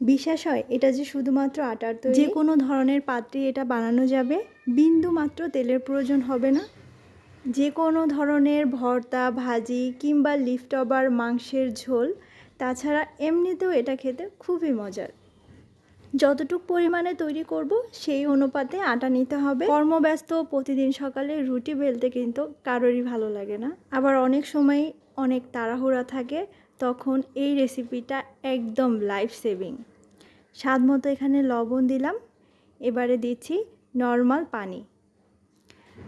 বিশ্বাস হয়? এটা যে শুধুমাত্র আটার তৈরি? যে কোনো ধরনের পাত্রে এটা বানানো যাবে। বিন্দু মাত্র তেলের প্রয়োজন হবে না। যে কোনো ধরনের ভর্তা, ভাজি কিংবা লিফট ওভার মাংসের ঝোল, তাছাড়া এমনিতেও এটা খেতে খুবই মজার। যতটুক পরিমাণে তৈরি করব, সেই অনুপাতে আটা নিতে হবে। কর্মব্যস্ত প্রতিদিন সকালে রুটি বেলতে কিন্তু কারোরই ভালো লাগে না। আবার অনেক সময় অনেক তাড়াহুড়া থাকে তখন এই রেসিপিটা একদম লাইফ সেভিং স্বাদ মতো এখানে লবণ দিলাম, এবারে দিচ্ছি নর্মাল পানি।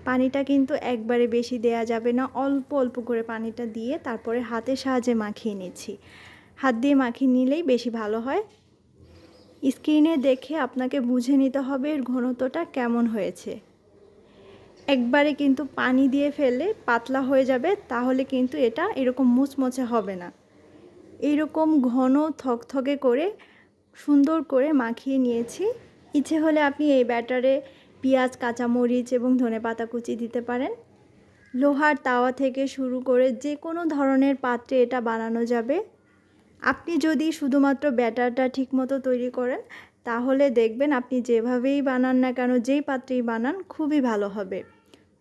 পানিটা কিন্তু একবারে বেশি দেয়া যাবে না, অল্প অল্প করে পানিটা দিয়ে তারপরে হাতের সাহায্যে মাখিয়ে নিচ্ছি। হাত দিয়ে মাখিয়ে নিলেই বেশি ভালো হয়। স্ক্রিনে দেখে আপনাকে বুঝে নিতে হবে এর ঘনত্বটা কেমন হয়েছে। একবারে কিন্তু পানি দিয়ে ফেলে পাতলা হয়ে যাবে, তাহলে কিন্তু এটা এরকম মুচমচে হবে না। এইরকম ঘন থকথকে করে, সুন্দর করে মাখিয়ে নিয়েছি। ইচ্ছে হলে আপনি এই ব্যাটারে পেঁয়াজ, কাঁচামরিচ এবং ধনে পাতা কুচি দিতে পারেন। লোহার তাওয়া থেকে শুরু করে যে কোনো ধরনের পাত্রে এটা বানানো যাবে। আপনি যদি শুধুমাত্র ব্যাটারটা ঠিকমতো তৈরি করেন, তাহলে দেখবেন আপনি যেভাবেই বানান না কেন, যেই পাত্রেই বানান, খুবই ভালো হবে।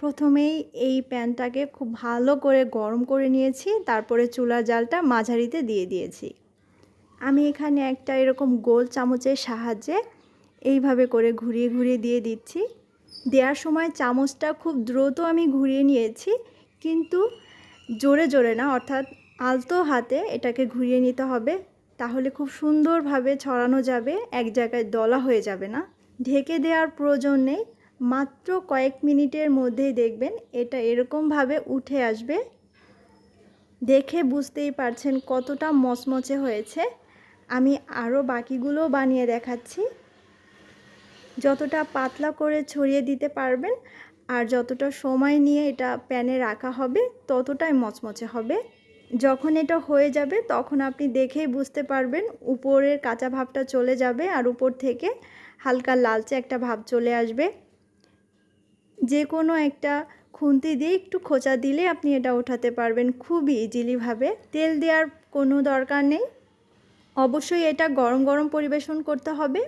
প্রথমেই এই প্যানটাকে খুব ভালো করে গরম করে নিয়েছি, তারপরে চুলার জালটা মাঝারিতে দিয়ে দিয়েছি। আমি এখানে একটা এরকম গোল চামচের সাহায্যে এইভাবে করে ঘুরিয়ে ঘুরিয়ে দিয়ে দিচ্ছি। দেওয়ার সময় চামচটা খুব দ্রুত আমি ঘুরিয়ে নিয়েছি, কিন্তু জোরে জোরে না, অর্থাৎ আলতো হাতে এটাকে ঘুরিয়ে নিতে হবে, তাহলে খুব সুন্দরভাবে ছড়ানো যাবে, এক জায়গায় দলা হয়ে যাবে না। ঢেকে দেওয়ার প্রয়োজন নেই। মাত্র কয়েক মিনিটের মধ্যেই দেখবেন এটা এরকমভাবে উঠে আসবে। দেখে বুঝতেই পারছেন কতটা মচমচে হয়েছে। আমি আরও বাকিগুলো বানিয়ে দেখাচ্ছি। যতটা পাতলা করে ছড়িয়ে দিতে পারবেন আর যতটা সময় নিয়ে এটা প্যানে রাখা হবে, ততটাই মচমচে হবে। যখন এটা হয়ে যাবে, তখন আপনি দেখেই বুঝতে পারবেন উপরের কাঁচা ভাবটা চলে যাবে আর উপর থেকে হালকা লালচে একটা ভাব চলে আসবে। যে কোনো একটা খুন্তি দিয়ে একটু খোঁচা দিলে আপনি এটা ওঠাতে পারবেন খুবই ইজিলিভাবে। তেল দেওয়ার কোনো দরকার নেই। অবশ্যই এটা গরম গরম পরিবেশন করতে হবে।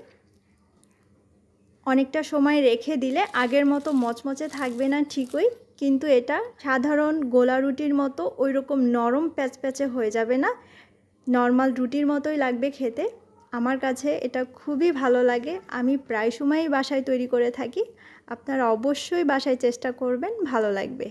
অনেকটা সময় রেখে দিলে আগের মতো মচমচে থাকবে না ঠিকই, কিন্তু এটা সাধারণ গোলা রুটির মতো ওই রকম নরম প্যাচপ্যাচে হয়ে যাবে না। নর্মাল রুটির মতোই লাগবে খেতে। আমার কাছে এটা খুবই ভালো লাগে। আমি প্রায় সময়ই বাসায় তৈরি করে থাকি। আপনারা অবশ্যই বাসায় চেষ্টা করবেন, ভালো লাগবে।